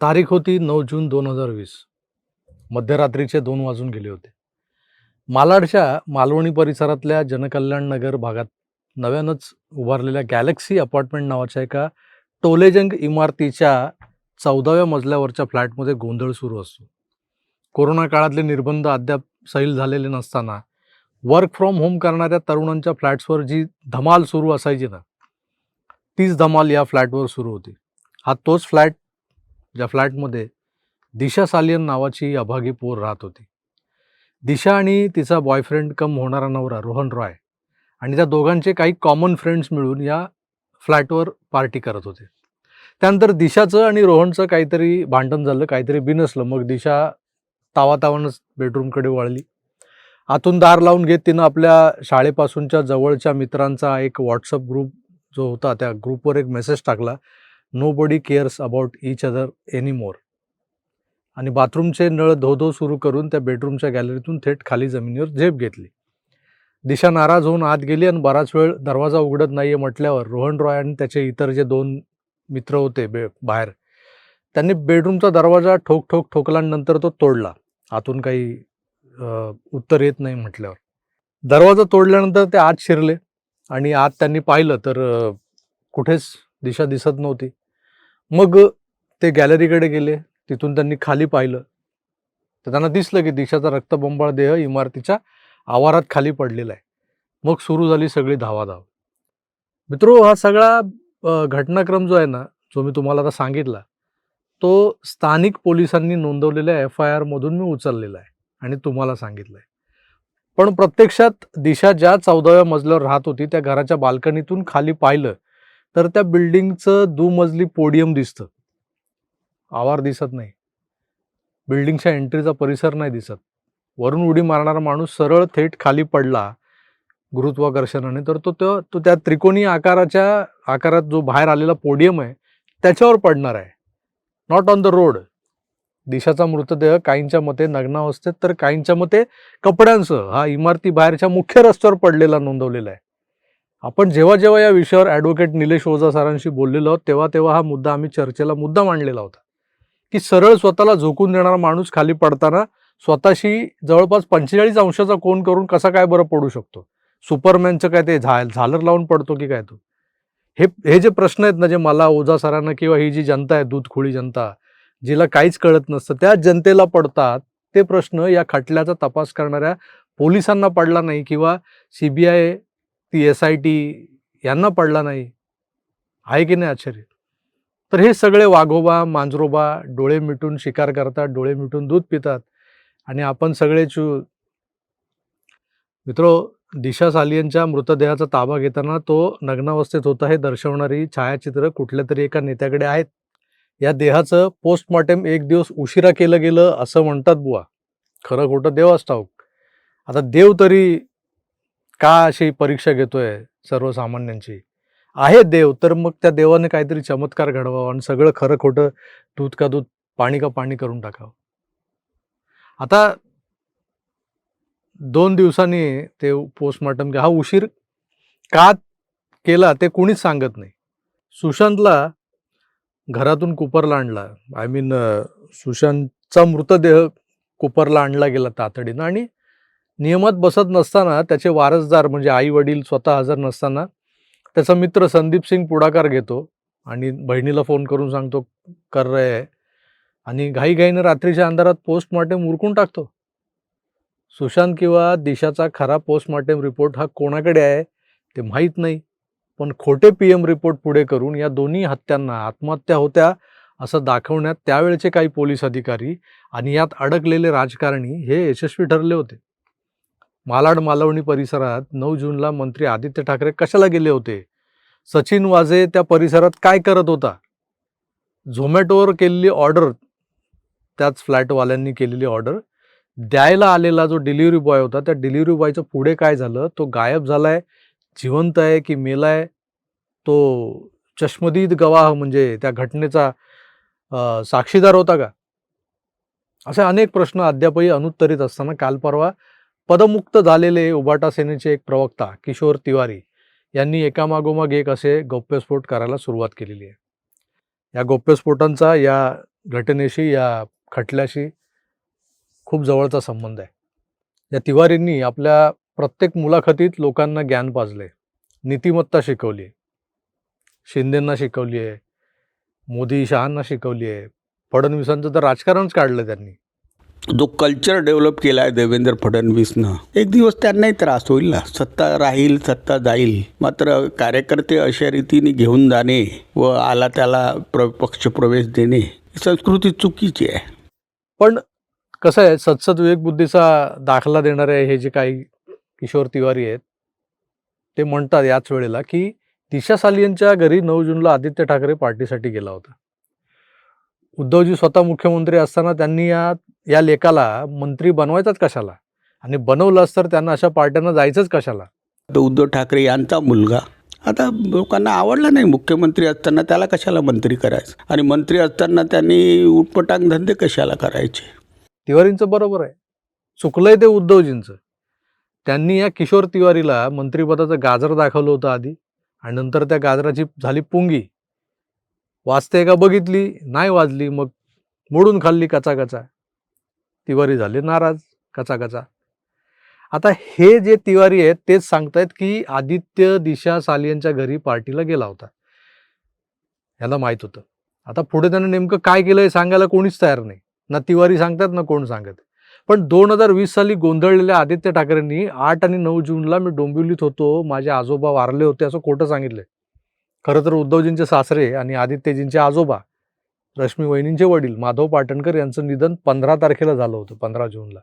तारीख होती नऊ जून दोन हजार वीस. मध्यरात्रीचे दोन वाजून गेले होते. मालाडच्या मालवणी परिसरातल्या जनकल्याण नगर भागात नव्यानंच उभारलेल्या गॅलेक्सी अपार्टमेंट नावाच्या एका टोलेजंग इमारतीच्या चौदाव्या मजल्यावरच्या फ्लॅटमध्ये गोंधळ सुरू असतो. कोरोना काळातले निर्बंध अद्याप सैल झालेले नसताना वर्क फ्रॉम होम करणाऱ्या तरुणांच्या फ्लॅट्सवर जी धमाल सुरू असायची ना तीच धमाल या फ्लॅटवर सुरू होती. हा तोच फ्लॅट ज्या फ्लॅटमध्ये दिशा सालियन नावाची अभागी पोर राहत होती. दिशा आणि तिचा बॉयफ्रेंड कम होणारा नवरा रोहन रॉय आणि त्या दोघांचे काही कॉमन फ्रेंड्स मिळून या फ्लॅटवर पार्टी करत होते. त्यानंतर दिशाचं आणि रोहनचं काहीतरी भांडण झालं काहीतरी बिनसलं मग दिशा तावातावानंच बेडरूमकडे वळली. आतून दार लावून घेत तिनं आपल्या शाळेपासूनच्या जवळच्या मित्रांचा एक व्हॉट्सअप ग्रुप जो होता त्या ग्रुपवर एक मेसेज टाकला. Nobody cares about each other anymore आणि बाथरूमचे नळ धो धो सुरू करून त्या बेडरूमच्या गॅलरीतून थेट खाली जमिनीवर झेप घेतली. दिशा नाराज होऊन आत गेली आणि बराच वेळ दरवाजा उघडत नाहीये म्हटल्यावर रोहन रॉय आणि त्याचे इतर जे दोन मित्र होते बे बाहेर त्यांनी बेडरूमचा दरवाजा ठोक ठोक ठोकल्यानंतर तो तोडला. आतून काही उत्तर येत नाही म्हटल्यावर. दरवाजा तोडल्यानंतर ते आत शिरले आणि आत त्यांनी पाहिलं तर कुठेच दिशा दिसत नव्हती. मग ते गॅलरीकडे गेले. तिथून त्यांनी खाली पाहिलं. तर त्यांना दिसलं की दिशाचा रक्तबंबाळ देह इमारतीच्या आवारात खाली पडलेला आहे. मग सुरू झाली सगळी धावाधाव. मित्रो हा सगळा घटनाक्रम जो आहे ना जो मी तुम्हाला आता सांगितला तो स्थानिक पोलिसांनी नोंदवलेल्या एफ आय आरमधून मी उचललेला आहे आणि तुम्हाला सांगितलं आहे पण प्रत्यक्षात दिशा ज्या चौदाव्या मजल्यावर राहत होती त्या घराच्या बाल्कनीतून खाली पाहिलं तर त्या बिल्डिंगचं दुमजली पोडियम दिसतं. आवार दिसत नाही. बिल्डिंगच्या एंट्रीचा परिसर नाही दिसत. वरून उडी मारणारा माणूस सरळ थेट खाली पडला गुरुत्वाकर्षणाने. तर तो तो तो त्या त्रिकोणी आकाराच्या आकारात जो बाहेर आलेला पोडियम आहे त्याच्यावर पडणार आहे. नॉट ऑन द रोड दिशाचा मृतदेह काहींच्या मते नग्नावस्थेत तर काहींच्या मते कपड्यांसह हा इमारती बाहेरच्या मुख्य रस्त्यावर पडलेला नोंदवलेला आहे. आपण जेव्हा जेव्हा या विषयावर ॲडव्होकेट निलेश ओझा सरांशी बोललेलो आहोत तेव्हा तेव्हा हा मुद्दा आम्ही चर्चेला मुद्दा मांडलेला होता. की सरळ स्वतःला झोकून देणारा माणूस खाली पडताना स्वतःशी जवळपास पंचेचाळीस अंशाचा कोण करून कसा काय बरं पडू शकतो? सुपरमॅनचं काय ते झा झालर लावून पडतो की काय तो? हे हे जे प्रश्न आहेत ना जे मला ओझा सरांना किंवा ही जी जनता आहे दूधखोळी जनता जिला काहीच कळत नसतं त्या जनतेला पडतात ते प्रश्न या खटल्याचा तपास करणाऱ्या पोलिसांना पडला नाही किंवा सी बी आय ती एस आय टी यांना पडला नाही. आहे की नाही आश्चर्य? तर हे सगळे वाघोबा मांजरोबा डोळे मिटून शिकार करतात डोळे मिटून दूध पितात आणि आपण सगळे चू मित्रो दिशा सालियनच्या मृतदेहाचा ताबा घेताना तो नग्नावस्थेत होता हे दर्शवणारी छायाचित्र कुठल्या तरी एका नेत्याकडे आहेत. या देहाचं पोस्टमॉर्टेम एक दिवस उशिरा केलं गेलं असं म्हणतात बुवा. खरं खोटं देव ठाऊक. आता देव तरी का अशी परीक्षा घेतोय सर्वसामान्यांची? आहे देव तर मग त्या देवाने काहीतरी चमत्कार घडवावा आणि सगळं खरं खोटं दूध का दूध पाणी का पाणी करून टाकावं. आता दोन दिवसांनी ते पोस्टमॉर्टम हा उशीर का केला ते कुणीच सांगत नाही. सुशांतला घरातून कुपरला आणला. आय मीन सुशांतचा मृतदेह कुपरला आणला गेला तातडीनं आणि नियमात बसत नसताना त्याचे वारसदार म्हणजे आई वडील स्वतः हजर नसताना त्याचा मित्र संदीप सिंग पुढाकार घेतो आणि बहिणीला फोन करून सांगतो कर रे आहे आणि घाईघाईनं रात्रीच्या अंधारात पोस्टमॉर्टेम उरकून टाकतो. सुशांत किंवा दिशाचा खरा पोस्टमॉर्टेम रिपोर्ट हा कोणाकडे आहे ते माहीत नाही. पण खोटे पी एम रिपोर्ट पुढे करून या दोन्ही हत्यांना आत्महत्या होत्या असं दाखवण्यात त्यावेळचे काही पोलीस अधिकारी आणि यात अडकलेले राजकारणी हे यशस्वी ठरले होते. मालाड मालवणी परिसरात नऊ जूनला मंत्री आदित्य ठाकरे कशाला गेले होते? सचिन वाजे त्या परिसरात काय करत होता? झोमॅटोवर केलेली ऑर्डर त्याच फ्लॅटवाल्यांनी केलेली ऑर्डर द्यायला आलेला जो डिलिव्हरी बॉय होता त्या डिलिव्हरी बॉयचं पुढे काय झालं? तो गायब झालाय जिवंत आहे की मेलाय? तो चष्मदीद गवाह म्हणजे त्या घटनेचा साक्षीदार होता का? असे अनेक प्रश्न अद्यापही अनुत्तरित असताना काल परवा पदमुक्त झालेले उबाटा सेनेचे एक प्रवक्ता किशोर तिवारी यांनी एकामागोमाग एक असे गौप्यस्फोट करायला सुरुवात केलेली आहे. या गौप्यस्फोटांचा या घटनेशी या खटल्याशी खूप जवळचा संबंध आहे. या तिवारींनी आपल्या प्रत्येक मुलाखतीत लोकांना ज्ञान पाजले नीतिमत्ता शिकवली शिंदेंना शिकवली आहे मोदी शहांना शिकवली आहे फडणवीसांचं तर राजकारणच काढलं त्यांनी. जो कल्चर डेव्हलप केला आहे देवेंद्र फडणवीसनं एक दिवस त्यांनाही त्रास होईल ना. सत्ता राहील सत्ता जाईल. मात्र कार्यकर्ते अशा रीतीने घेऊन जाणे व आला त्याला प्र पक्ष प्रवेश देणे ही संस्कृती चुकीची आहे. पण कसं आहे सत्सद विवेकबुद्धीचा दाखला देणारे हे जे काही किशोर तिवारी आहेत ते म्हणतात याच वेळेला की दिशा सालियनच्या घरी नऊ जूनला आदित्य ठाकरे पार्टीसाठी गेला होता. उद्धवजी स्वतः मुख्यमंत्री असताना त्यांनी या या लेखाला मंत्री बनवायचाच कशाला? आणि बनवलंच तर त्यांना अशा पार्ट्यांना जायचंच कशाला? तर उद्धव ठाकरे यांचा मुलगा. आता लोकांना आवडला नाही मुख्यमंत्री असताना त्याला कशाला मंत्री करायचं? आणि मंत्री असताना त्यांनी उटपटांग धंदे कशाला करायचे? तिवारींचं बरोबर आहे. चुकलंय ते उद्धवजींचं. त्यांनी या किशोर तिवारीला मंत्रिपदाचं गाजर दाखवलं होतं आधी. आणि नंतर त्या गाजराची झाली पुंगी. वाजते का बघितली नाही वाजली मग मोडून खाल्ली कचा कचा तिवारी झाले नाराज कचा कचा आता हे जे तिवारी आहेत तेच सांगतायत की आदित्य दिशा सालियांच्या घरी पार्टीला गेला होता. याला माहीत होतं. आता पुढे त्यानं नेमकं काय केलं हे सांगायला कोणीच तयार नाही. ना तिवारी सांगतात ना कोण सांगत. पण दोन हजार वीस साली गोंधळलेल्या आदित्य ठाकरेंनी आठ आणि नऊ जूनला मी डोंबिवलीत होतो माझे आजोबा वारले होते असं खोटं सांगितलंय. खरं तर उद्धवजींचे सासरे आणि आदित्यजींचे आजोबा रश्मी वहिनींचे वडील माधव पाटणकर यांचं निधन पंधरा तारखेला झालं होतं पंधरा जूनला.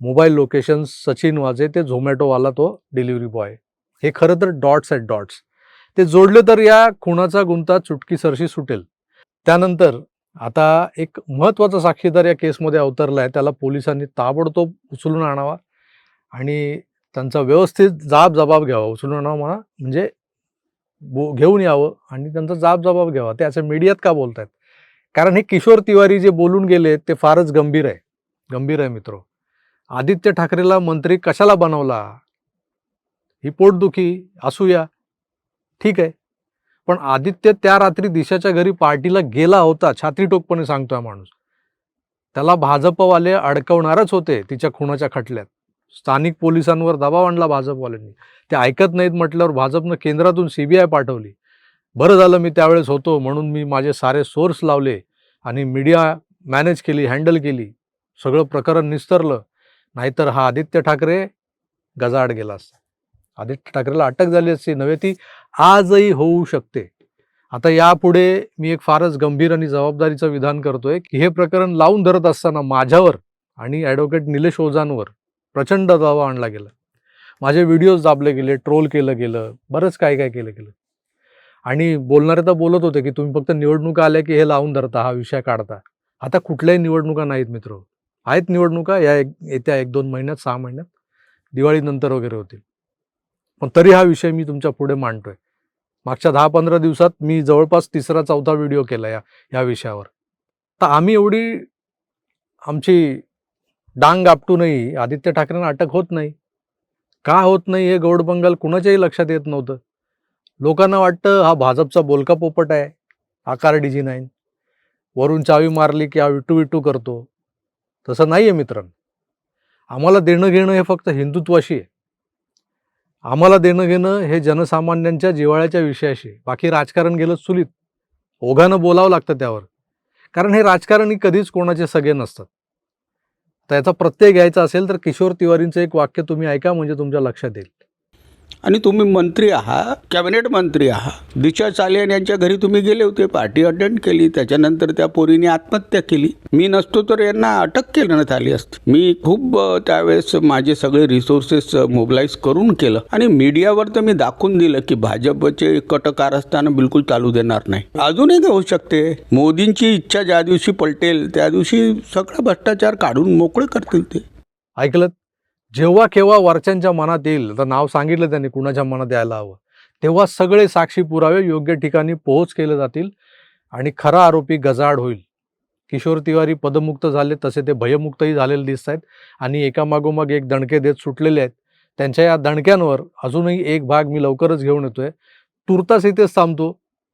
मोबाईल लोकेशन सचिन वाजे ते झोमॅटोवाला तो डिलिव्हरी बॉय. हे खरं तर डॉट्स आहेत डॉट्स. ते जोडले तर या खुणाचा गुंता चुटकीसरशी सुटेल. त्यानंतर आता एक महत्त्वाचा साक्षीदार या केसमध्ये अवतरला आहे त्याला पोलिसांनी ताबडतोब उचलून आणावा आणि त्यांचा व्यवस्थित जाब जबाब घ्यावा. उचलून आणावा म्हणा म्हणजे बो घेऊन यावं आणि त्यांचा जाब जबाब घ्यावा. ते असं मीडियात का बोलतायत? कारण हे किशोर तिवारी जे बोलून गेले ते फारच गंभीर आहे. गंभीर आहे मित्र. आदित्य ठाकरेला मंत्री कशाला बनवला? ही पोटदुखी असूया. ठीक आहे. पण आदित्य त्या रात्री दिशाच्या घरी पार्टीला गेला होता छातीटोकपणे सांगतोय माणूस. त्याला भाजपवाले अडकवणारच होते तिच्या खुणाच्या खटल्यात. स्थानिक पोलिसांवर दबाव आणला भाजपवाल्यांनी. ते ऐकत नाहीत म्हटल्यावर भाजपनं केंद्रातून सी बी आय पाठवली. बरं झालं मी त्यावेळेस होतो म्हणून मी माझे सारे सोर्स लावले आणि मीडिया मॅनेज केली हँडल केली. सगळं प्रकरण निस्तरलं. नाहीतर हा आदित्य ठाकरे गजाआड गेला असता आदित्य ठाकरेला अटक झाली असती नव्हे ती आजही होऊ शकते. आता यापुढे मी एक फारच गंभीर आणि जबाबदारीचं विधान करतोय की हे प्रकरण लावून धरत असताना माझ्यावर आणि ॲडव्होकेट निलेश ओझांवर प्रचंड दावा आणला गेला. माझे व्हिडिओज दाबले गेले ट्रोल केलं गेलं बरंच काय काय केलं गेलं. आणि बोलणारे तर बोलत होते की तुम्ही फक्त निवडणुका आल्या की हे लावून धरता हा विषय काढता. आता कुठल्याही निवडणुका नाहीत मित्र. आहेत निवडणुका या एक येत्या एक दोन महिन्यात सहा महिन्यात दिवाळीनंतर वगैरे होतील. पण तरी हा विषय मी तुमच्यापुढे मांडतोय. मागच्या दहा पंधरा दिवसात मी जवळपास तिसरा चौथा व्हिडिओ केला या या विषयावर. तर आम्ही एवढी आमची डांग आपटूनही आदित्य ठाकरेंना अटक होत नाही. का होत नाही हे गौड बंगाल कुणाच्याही लक्षात येत नव्हतं. लोकांना वाटतं हा भाजपचा बोलका पोपट आहे आकार डीजी नाईन. वरून चावी मारली की हा विटू विटू करतो. तसं नाही आहे मित्रांनो. आम्हाला देणं घेणं हे फक्त हिंदुत्वाशी आहे. आम्हाला देणं घेणं हे जनसामान्यांच्या जिव्हाळ्याच्या विषयाशी बाकी राजकारण गेलं चुलीत. ओघानं बोलावं लागतं त्यावर. कारण हे राजकारणी कधीच कोणाचे सगळे नसतात. तर याचा प्रत्यय घ्यायचा असेल तर किशोर तिवारींचं एक वाक्य तुम्ही ऐका म्हणजे तुमच्या लक्षात येईल. आणि तुम्ही मंत्री आहात कॅबिनेट मंत्री आहात दिशा चालियान यांच्या घरी तुम्ही गेले होते पार्टी अटेंड केली त्याच्यानंतर त्या पोरीने आत्महत्या केली. मी नसतो तर यांना अटक करण्यात आली असती. मी खूप त्यावेळेस माझे सगळे रिसोर्सेस मोबिलाईज करून केलं. आणि मीडियावर तर मी दाखवून दिलं की भाजपचे कट कारस्थानं बिलकुल चालू देणार नाही. अजूनही होऊ शकते. मोदींची इच्छा ज्या दिवशी पलटेल त्या दिवशी सगळा भ्रष्टाचार काढून मोकळे करतील ते. ऐकलं जेव्हा केव्हा वरच्यांच्या मनात येईल तर नाव सांगितलं त्यांनी कुणाच्या मनात यायला हवं तेव्हा सगळे साक्षी पुरावे योग्य ठिकाणी पोहोच केले जातील आणि खरा आरोपी गजाआड होईल. किशोर तिवारी पदमुक्त झाले तसे ते भयमुक्तही झालेले दिसत आहेत आणि एकामागोमाग एक दणके देत सुटलेले आहेत. त्यांच्या या दणक्यांवर अजूनही एक भाग मी लवकरच घेऊन येतोय. तुर्तास इथेच थांबतो.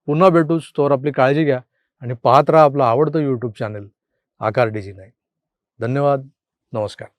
पुन्हा भेटूच तोवर आपली काळजी घ्या आणि पाहत राहा आपलं आवडतं यूट्यूब चॅनल आकार डी नाही धन्यवाद. नमस्कार.